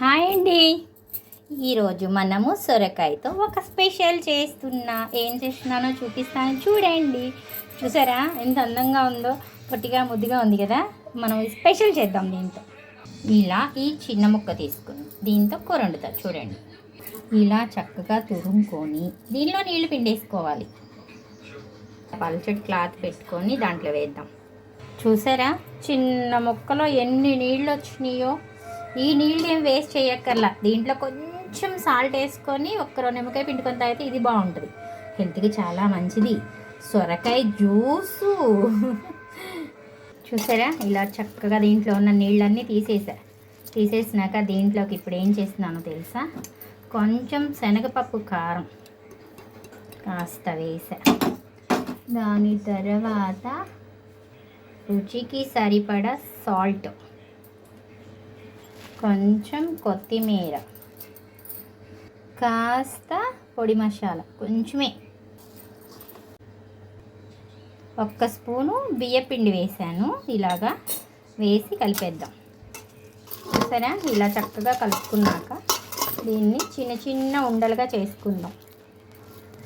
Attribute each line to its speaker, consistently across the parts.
Speaker 1: Hi అండి. ఈరోజు మనము సొరకాయతో ఒక స్పెషల్ చేస్తున్నా. ఏం చేస్తున్నానో చూపిస్తాను చూడండి. చూసారా? ఎంత అందంగా ఉందో? పొట్టిగా ముద్దుగా ఉంది కదా? మనం స్పెషల్ చేద్దాం దీంతో. ఇలా ఈ చిన్న ముక్క తీసుకుని దీంతో కూర చూడండి. ఇలా చక్కగా తురుముకొని దీనిలో నీళ్ళు పిండేసుకోవాలి. పల్చటి క్లాత్ పెట్టుకొని దాంట్లో వేద్దాం. చూసారా? చిన్న ముక్కలో ఎన్ని నీళ్ళు వచ్చినాయో? ఈ నీళ్ళు ఏం వేస్ట్ చేయక్కర్లా. దీంట్లో కొంచెం సాల్ట్ వేసుకొని ఒక్కరో నిమ్మకాయ పిండుకొని తాగితే ఇది బాగుంటుంది. హెల్త్కి చాలా మంచిది. సొరకాయ జ్యూసు. చూసారా? ఇలా చక్కగా దీంట్లో ఉన్న నీళ్ళన్నీ తీసేసా. తీసేసినాక దీంట్లోకి ఇప్పుడు ఏం చేస్తున్నానో తెలుసా? కొంచెం శనగపప్పు కారం కాస్త వేసా. దాని తర్వాత రుచికి సరిపడా సాల్ట్ కొంచెం కొత్తిమీర. కాస్త పొడి మసాలా కొంచెమే. ఒక్క స్పూను బియ్యపిండి వేసాను. ఇలాగా వేసి కలిపేద్దాం. సరే ఇలా చక్కగా కలుపుకున్నాక దీన్ని చిన్న చిన్న ఉండలుగా చేసుకుందాం.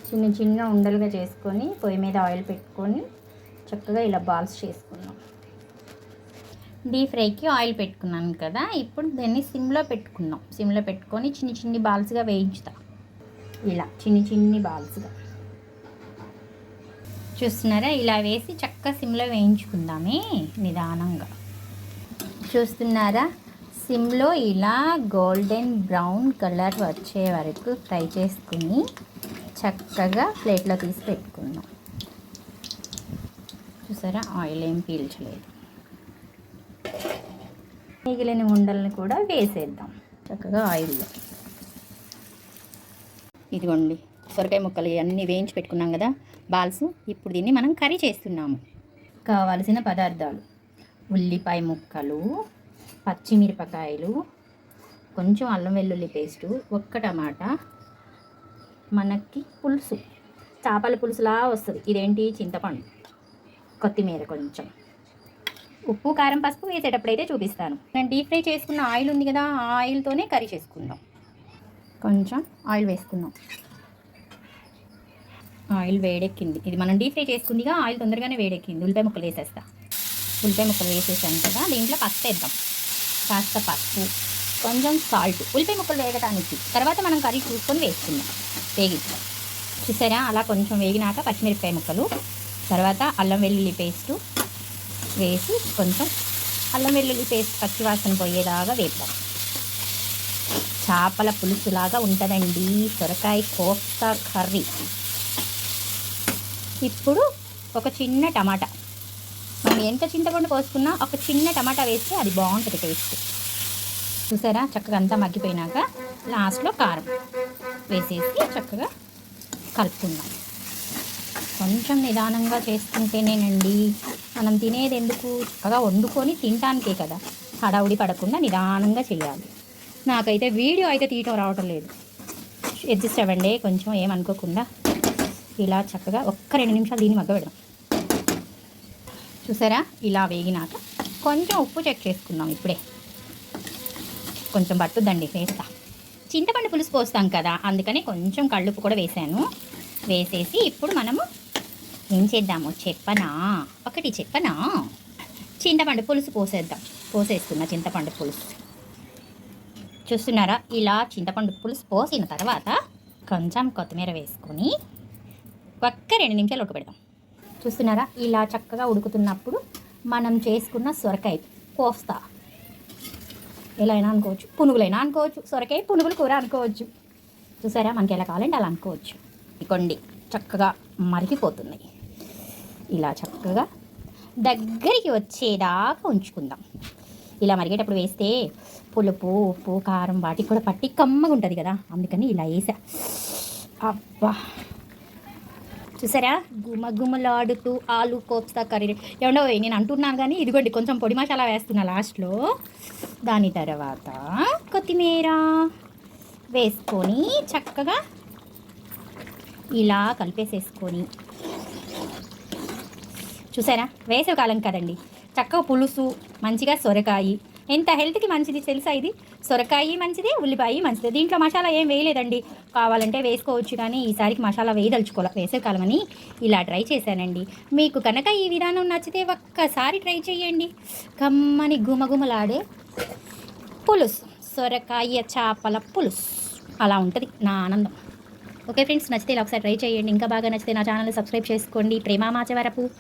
Speaker 1: చిన్న చిన్న ఉండలుగా చేసుకొని పొయ్యి మీద ఆయిల్ పెట్టుకొని చక్కగా ఇలా బాల్స్ చేసుకుందాం. డీప్ ఫ్రైకి ఆయిల్ పెట్టుకున్నాను కదా ఇప్పుడు దాన్ని సిమ్లో పెట్టుకుందాం. సిమ్లో పెట్టుకొని చిన్న చిన్ని బాల్స్గా వేయించుతా. ఇలా చిన్ని చిన్ని బాల్స్గా. చూస్తున్నారా? ఇలా వేసి చక్కగా సిమ్లో వేయించుకుందామే నిదానంగా. చూస్తున్నారా? సిమ్లో ఇలా గోల్డెన్ బ్రౌన్ కలర్ వచ్చే వరకు ఫ్రై చేసుకుని చక్కగా ప్లేట్లో తీసి పెట్టుకుందాం. చూసారా? ఆయిల్ ఏం పీల్చలేదు. మిగిలిన ఉండల్ని కూడా వేసేద్దాం. చక్కగా ఆయిల్లో ఇదిగోండి సొరకాయ ముక్కలు అన్నీ వేయించి పెట్టుకున్నాం కదా బాల్స్. ఇప్పుడు దీన్ని మనం కర్రీ చేస్తున్నాము. కావలసిన పదార్థాలు ఉల్లిపాయ ముక్కలు పచ్చిమిరపకాయలు కొంచెం అల్లం వెల్లుల్లి పేస్టు ఒక్క టమాటా మనకి పులుసు చేపల పులుసులా వస్తుంది. ఇదేంటి? చింతపండు కొత్తిమీర కొంచెం. ఉప్పు కారం పసుపు వేసేటప్పుడు అయితే చూపిస్తాను. నేను డీప్ ఫ్రై చేసుకున్న ఆయిల్ ఉంది కదా ఆ ఆయిల్తోనే కర్రీ చేసుకుందాం. కొంచెం ఆయిల్ వేసుకుందాం. ఆయిల్ వేడెక్కింది. ఇది మనం డీప్ ఫ్రై చేసుకుందిగా ఆయిల్ తొందరగానే వేడెక్కింది. ఉల్లిపాయ ముక్కలు వేసేస్తా. ఉల్లిపాయ ముక్కలు వేసేసాను కదా దీంట్లో పసుపు వేద్దాం. కాస్త పసుపు కొంచెం సాల్ట్ ఉల్లిపాయ ముక్కలు వేగటానికి. తర్వాత మనం కర్రీ చూసుకొని వేసుకుందాం. వేగిస్తాం చూసారా? అలా కొంచెం వేగినాక పచ్చిమిరపకాయ ముక్కలు తర్వాత అల్లం వెల్లుల్లి పేస్టు వేసి కొంచెం అల్లం వెల్లుల్లి పేస్ట్ పచ్చివాసన పోయేలాగా వేద్దాం. చేపల పులుసులాగా ఉంటుందండి. సొరకాయ కోఫ్తా కర్రీ. ఇప్పుడు ఒక చిన్న టమాటా. మనం ఎంత చింతపండు పోసుకున్నా ఒక చిన్న టమాటా వేస్తే అది బాగుంటుంది టేస్ట్. చూసారా? చక్కగా అంతా మగ్గిపోయినాక లాస్ట్లో కారం. వేసేసి చక్కగా కలుపుకుందాం. కొంచెం నిదానంగా చేసుకుంటేనేనండి మనం తినేది ఎందుకు చక్కగా వండుకొని తినటానికే కదా. హడావుడి పడకుండా నిదానంగా చేయాలి నాకైతే వీడియో అయితే తీయటం రావటం లేదు. అడ్జస్ట్ అవ్వండి కొంచెం ఏమనుకోకుండా ఇలా చక్కగా ఒక్క రెండు నిమిషాలు దీన్ని మగ్గ పెడదాం చూసారా? ఇలా వేగినాక కొంచెం ఉప్పు చెక్ చేసుకుందాం ఇప్పుడే. కొంచెం పట్టుద్దండి వేస్తా. చింతపండు పులుసు పోస్తాం కదా అందుకని కొంచెం కళ్ళుప్పు కూడా వేసాను. వేసేసి ఇప్పుడు మనము ఏం చేద్దాము చెప్పనా? ఒకటి చెప్పనా? చింతపండు పులుసు పోసేద్దాం. పోసేస్తున్నా చింతపండు పులుసు. చూస్తున్నారా? ఇలా చింతపండు పులుసు పోసిన తర్వాత కొంచెం కొత్తిమీర వేసుకొని ఒక్క రెండు నిమిషాలు ఉడకబెడదాం చూస్తున్నారా? ఇలా చక్కగా ఉడుకుతున్నప్పుడు మనం చేసుకున్న సొరకాయ కోస్తా ఎలా అయినా అనుకోవచ్చు. పునుగులైనా అనుకోవచ్చు. సొరకాయ పునుగులు కూర అనుకోవచ్చు. చూసారా? మనకి ఎలా కావాలంటే అలా అనుకోవచ్చు. ఇకొండి చక్కగా మరిగిపోతుంది ఇలా చక్కగా దగ్గరికి వచ్చేదాకా ఉంచుకుందాం. ఇలా మరిగేటప్పుడు వేస్తే పులుపు ఉప్పు కారం వాటికి కూడా పట్టి కమ్మగా ఉంటుంది కదా. అందుకని ఇలా వేసా. అబ్బా! చూసారా? గుమ గుమలాడుతూ ఆలు కోప్తా కర్రీ. ఏమండో నేను అంటున్నాను కానీ ఇదిగోండి కొంచెం పొడి మసాలా వేస్తున్నా లాస్ట్లో. దాని తర్వాత కొత్తిమీర వేసుకొని చక్కగా ఇలా కలిపేసేసుకొని చూసారా? వేసవికాలం కదండి. చక్కగా పులుసు మంచిగా సొరకాయ. ఎంత హెల్త్కి మంచిది తెలుసా ఇది? సొరకాయ మంచిది ఉల్లిపాయ మంచిది. దీంట్లో మసాలా ఏం వేయలేదండి. కావాలంటే వేసుకోవచ్చు కానీ ఈసారికి మసాలా వేయదలుచుకోవాలి? వేసవికాలం అని ఇలా ట్రై చేశానండి. మీకు కనుక ఈ విధానం నచ్చితే ఒక్కసారి ట్రై చేయండి. కమ్మని గుమగుమలాడే పులుసు. సొరకాయ చేపల పులుసు. అలా ఉంటుంది నా ఆనందం. ఓకే ఫ్రెండ్స్ నచ్చితే ఇలా ఒకసారి ట్రై చేయండి. ఇంకా బాగా నచ్చితే నా ఛానల్ సబ్స్క్రైబ్ చేసుకోండి. ప్రేమ మాచవరపు.